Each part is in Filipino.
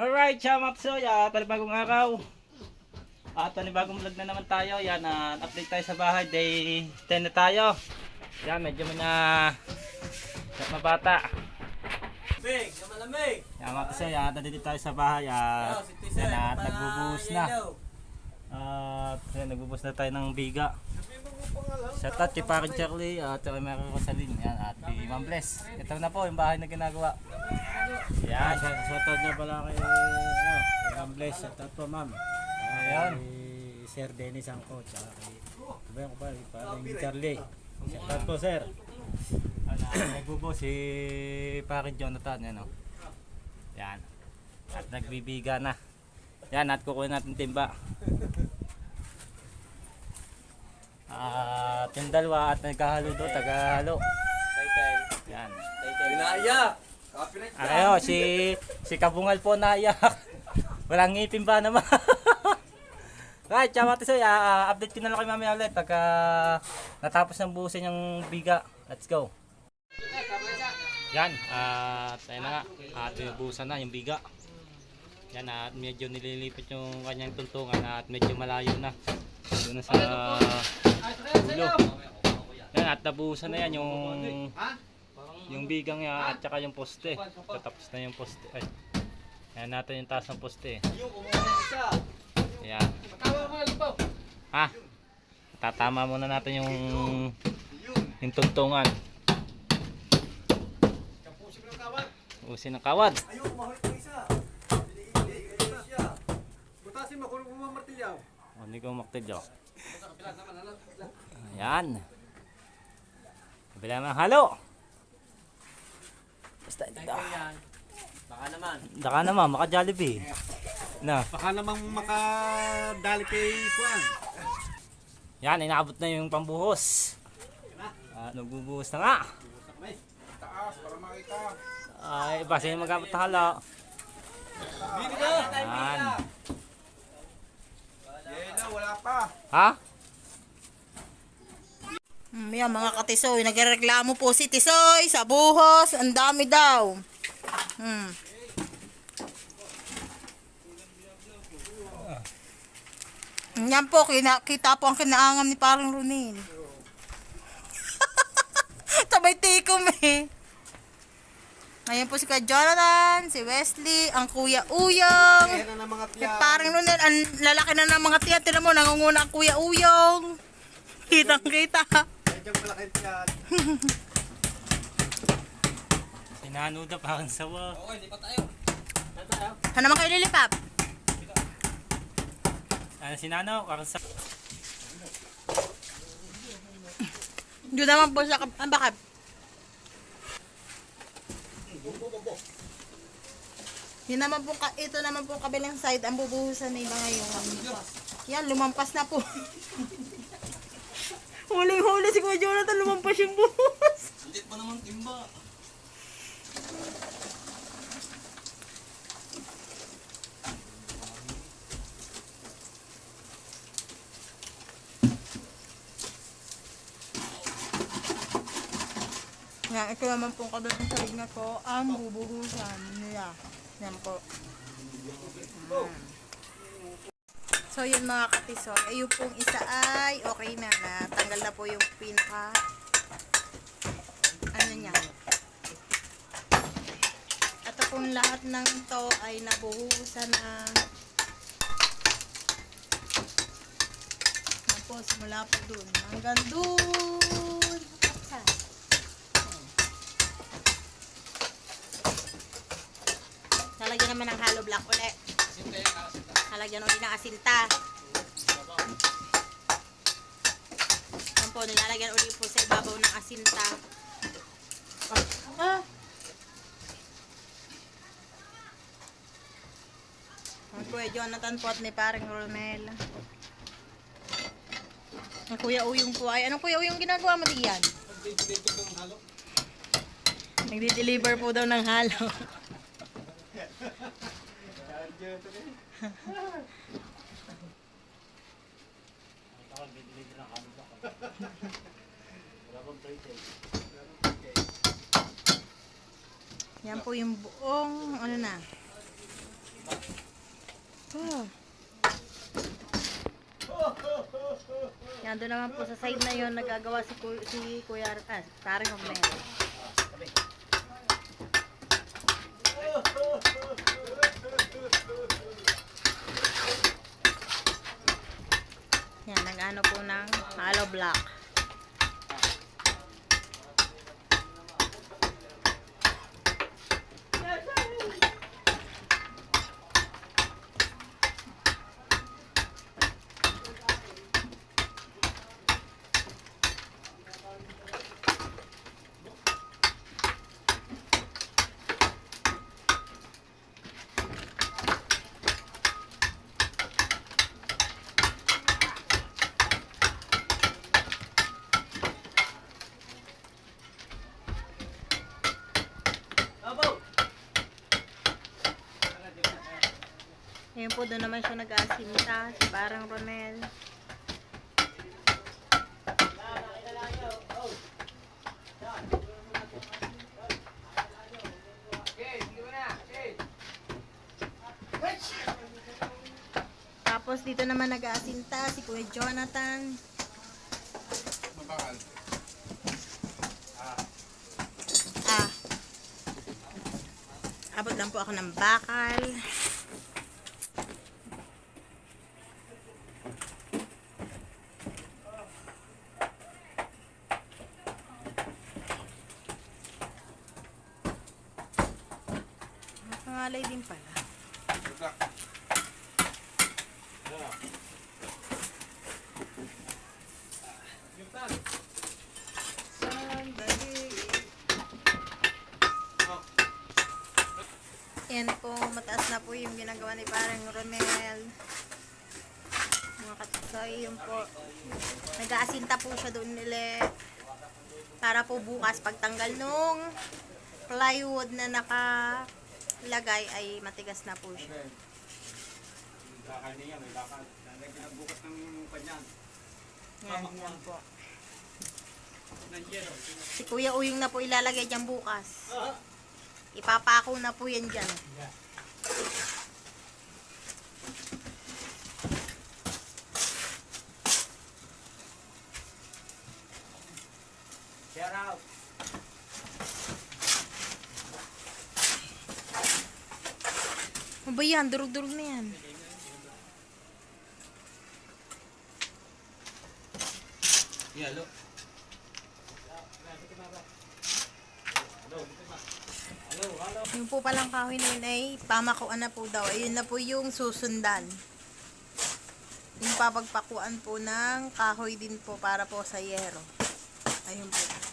Alright, Chamatso, ya, panibagong araw. At panibagong vlog na naman tayo. Yan, ah, update tayo sa bahay. Day 10 na tayo. Yan, medyo may na mabata. Big, malamig. Yan, Matso, ya, nandito tayo sa bahay. At yan, at nagbubuhos na. At yan, nagbubuhos na tayo ng biga. Shout out kay Paring Charlie at kay Mary Rosaline. Yan, at kay Ma'am Bless. Ito na po yung bahay na ginagawa. Yan. Shoutout niya pala kay, ano, kay Ma'am Bless. Shoutout po, ma'am. Ayan. Kay Sir Dennis Angko. Tsaka kay, sabi ko pa, parang Charlie. Shoutout po, sir. Ano, nagbubo si Paring Jonathan, yan o. Yan. At nagbibiga na. Yan, at kukunin natin timba. At yung dalawa at nagkahalo doon, tagahalo. Tay-tay. Yan. Tay-tay. Binaya. Copyright Ayo, si si Kabungal po naiyak. Walang ngipin ba naman? Right, ciao Ate Soy. Ah, update ko na lang kay mamaya ulit pagka natapos ng buhusin yung biga. Let's go. Yan, at ayun na nga. At binubuhusan na yung biga. Yan, at medyo nililipit yung kanyang tuntungan at medyo malayo na. Doon na sa ulo. Yan, at nabuhusan na yan yung yung bigang yan at saka yung poste. Tatapos na yung poste. Ay. Ayan natin yung taas ng poste. Ayan. Ha? Tatama muna natin yung yung tuntungan. Usin ng kawad. Ayun, mahuli ko isa. Butasin mo kung bumamartilyaw. O, hindi ko maktidyo. Ayan. Kabila ng halo. Basta ito. Baka naman. Daka naman, maka Jollibee. Na. Baka namang makadali kay Juan. Yan, inaabot na yung pambuhos. Ah, nagbubuhos na nga. Ay, basta yung mag-abot na hala. Bili ka. Yan. Yelo, wala pa. Ha? Hmm, yan mga katisoy, nagreklamo po si Tisoy sa buhos, ang dami daw. Hmm. Yan po, kina, kita po ang kinaangam ni parang Runil. Tabay tikom eh. Ngayon po si Kuya Jonathan, si Wesley, ang Kuya Uyong. Na ng mga tiyan. parang Runel, ang lalaki na ng mga tiyan. Tinan mo, nangunguna ang Kuya Uyong. Kitang kita. Medyo malaki tiyan. Sinanuda parang sawa. Okay, di pa tayo. Saan naman kayo lilipap? Ano sinano? Parang sa... Doon naman po sa kab- ah, bakit? Yun naman po, ka- ito naman po kabilang side, ang bubuhusan na iba ngayon. Yan, lumampas na po. Huling-huli si Kuya Jonathan, lumampas yung buhos. Hindi pa naman timba. Yan, ito naman po kabilang side na po, ang bubuhusan nila. Yan po. Mm. So yun mga katiso, eh, yung pong isa ay okay na, natanggal na po yung pinaka ano niya. Ito pong lahat ng to ay nabuhusan na. Tapos mula po dun hanggang dun. Saan? Lalagyan naman ng hollow block ulit. Lalagyan ulit ng asinta. Yan po, nilalagyan ulit po sa ibabaw ng asinta. Ah! Ang Kuya Jonathan po at ni paring Romel. Ang Kuya Uyong po ay, anong Kuya Uyong ginagawa mo diyan? Nagdi-deliver po daw ng halo. Yan po yung buong ano na. Oh. Yan doon naman po sa side na yon nagagawa si, si Kuya ah, Tarang Romero. Nag-ano po ng hollow block. Ngayon po doon naman siya nag-aasinta, si parang Ronel. Tapos dito naman nag-aasinta si Kuya Jonathan. Mabakal. Ah. Abot lang po ako ng bakal. Pangalay din pala. Yan po, mataas na po yung ginagawa ni parang Romel. Mga katsoy, yun po. Nag-aasinta po siya doon nila. Para po bukas, pagtanggal nung plywood na nakalagay ay matigas na po siya. Bakal niya, may bakal. Lalagyan bukas ng panyan. Yan, yan po. Nandiyan o. Si Kuya Uyong na po ilalagay dyan bukas. Ipapako na po yan dyan. Shout out. Ba yan? Durug-durug na yan. Yalo. Yung po palang kahoy na yun ay pamakuan na po daw. Ayun na po yung susundan. Yung papagpakuan po ng kahoy din po para po sa yero. Ayun po.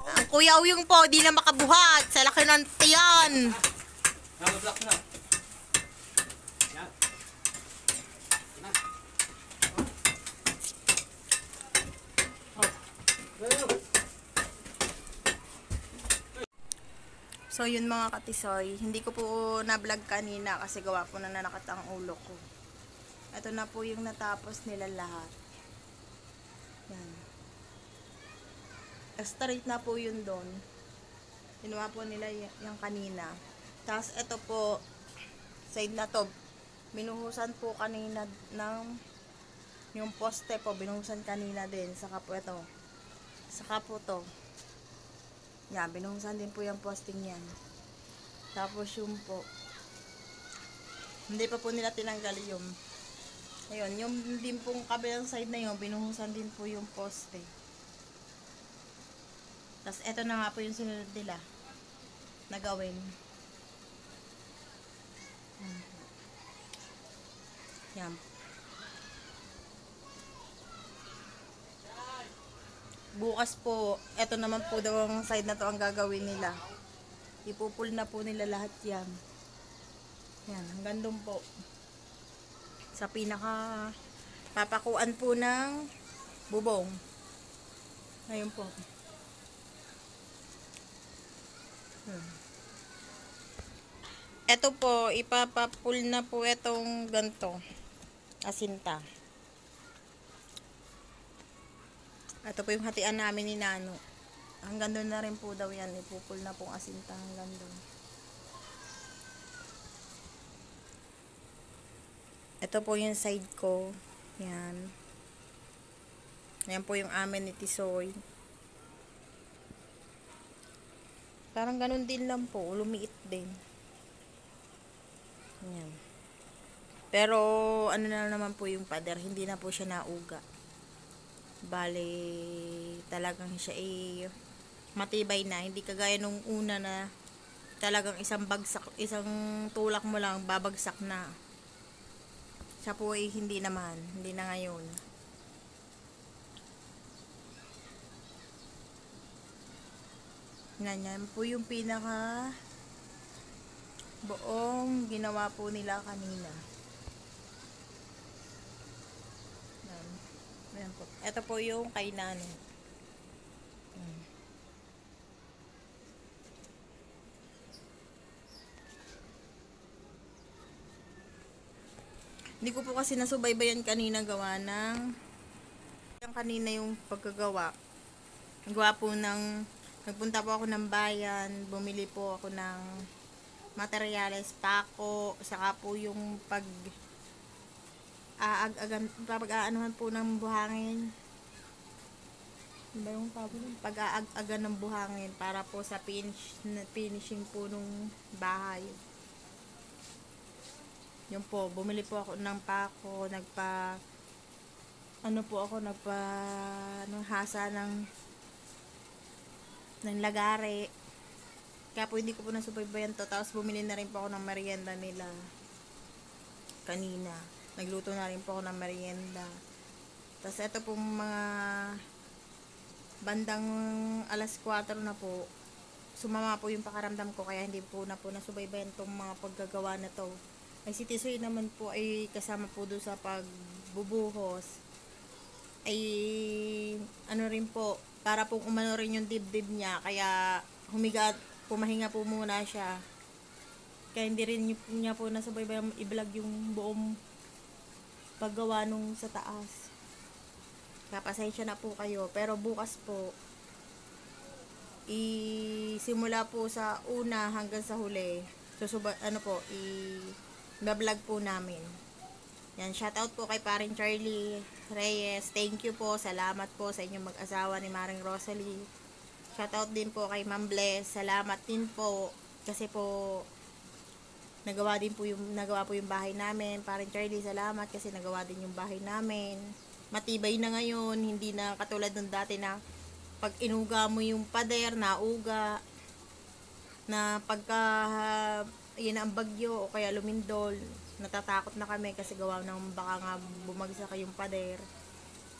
Ang kuya Uyong po, di na makabuhat sa laki ng tiyan. Naka-block na. So yun mga katisoy, hindi ko po na-vlog kanina kasi gawa po na nanakat ang ulo ko. Ito na po yung natapos nila lahat. Yan. Straight na po yun doon. Ginawa po nila yung kanina. Tapos ito po, side na to, binuhusan po kanina ng yung poste po, binuhusan kanina din. Saka po ito. Saka po to. Yan, binuhusan din po yung posting yan. Tapos yung po, hindi pa po nila tinanggal yung, ayun, yung din pong kabilang side na yun, binuhusan din po yung poste. Tapos eto na nga po yung sunod nila na gawin. Yan. Bukas po, eto naman po daw ang side na to ang gagawin nila. Ipupul na po nila lahat yan. Yan, hanggang doon po. Sa pinaka papakuan po ng bubong. Ngayon po. Ito po, ipapapul na po itong ganto. Asinta. Ito po yung hatian namin ni Nano. Hanggang doon na rin po daw yan. Ipupul na pong asinta hanggang doon. Ito po yung side ko. Yan. Yan po yung amin ni Tisoy. Parang ganun din lang po. Lumiit din. Yan. Pero, ano na naman po yung pader. Hindi na po siya nauga. Bale, talagang siya eh, matibay na. Hindi kagaya nung una na talagang isang bagsak, isang tulak mo lang, babagsak na. Siya po ay hindi naman. Hindi na ngayon. Yan, yan po yung pinaka buong ginawa po nila kanina. Yan. Yan po. Ito po yung kay Nano. Hindi ko po kasi nasubaybayan kanina gawa ng yung kanina yung pagkagawa. Gawa po ng nagpunta po ako ng bayan, bumili po ako ng materyales, pako, saka po yung pag aag-agan, pag-aanuhan po ng buhangin. Ano ba yung tawag? Pag-aag-agan ng buhangin para po sa finish, finishing po nung bahay. Yun po, bumili po ako ng pako, nagpa ano po ako nagpa ano, hasa ng ng lagare. Kaya po hindi ko po nasubaybayan to. Tapos bumili na rin po ako ng merienda nila kanina. Nagluto na rin po ako ng merienda. Tapos ito pong mga bandang alas 4 na po. Sumama po yung pakaramdam ko kaya hindi po na po nasubaybayan tong mga paggagawa na to. Ay si Tisoy naman po ay kasama po doon sa pagbubuhos. Ay ano rin po, para pong umano rin yung dibdib niya. Kaya humiga at pumahinga po muna siya. Kaya hindi rin niya- po nasubaybayan i-vlog yung buong paggawa nung sa taas. Kaya pasensya na po kayo. Pero bukas po, isimula po sa una hanggang sa huli. Susuba, ano po, i vlog po namin. Yan, shoutout po kay paring Charlie Reyes. Thank you po. Salamat po sa inyong mag-asawa ni Maring Rosalie. Shoutout din po kay Ma'am Bless. Salamat din po kasi po nagawa din po yung nagawa po yung bahay namin. Paring Charlie, salamat kasi nagawa din yung bahay namin. Matibay na ngayon, hindi na katulad nung dati na pag inuga mo yung pader, nauga, na pagka yun ang bagyo o kaya lumindol, natatakot na kami kasi gawa ng baka nga bumagsak yung pader.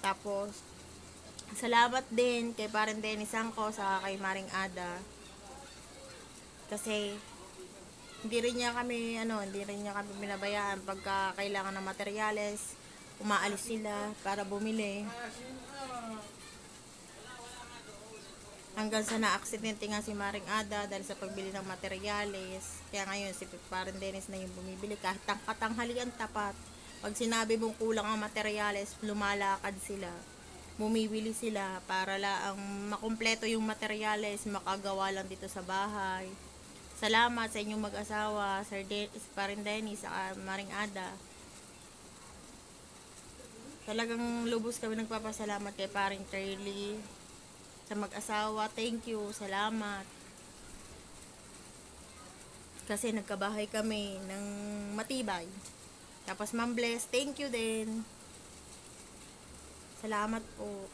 Tapos, salamat din kay Parang Dennis Angko sa kay Maring Ada. Kasi, hindi rin niya kami, ano, hindi rin niya kami binabayaan pagka kailangan ng materyales, umaalis sila para bumili. Hanggang sa na-aksidente nga si Maring Ada dahil sa pagbili ng materyales. Kaya ngayon si Parang Dennis na yung bumibili kahit ang katanghalian tapat. Pag sinabi mong kulang ang materyales, lumalakad sila. Bumibili sila para lang makumpleto yung materyales, makagawa lang dito sa bahay. Salamat sa inyong mag-asawa, Sir De- Parang Dennis, sa Maring Ada. Talagang lubos kami nagpapasalamat kay Paring Charlie sa mag-asawa. Thank you. Salamat. Kasi nagkabahay kami ng matibay. Tapos Ma'am Bless, thank you din. Salamat po.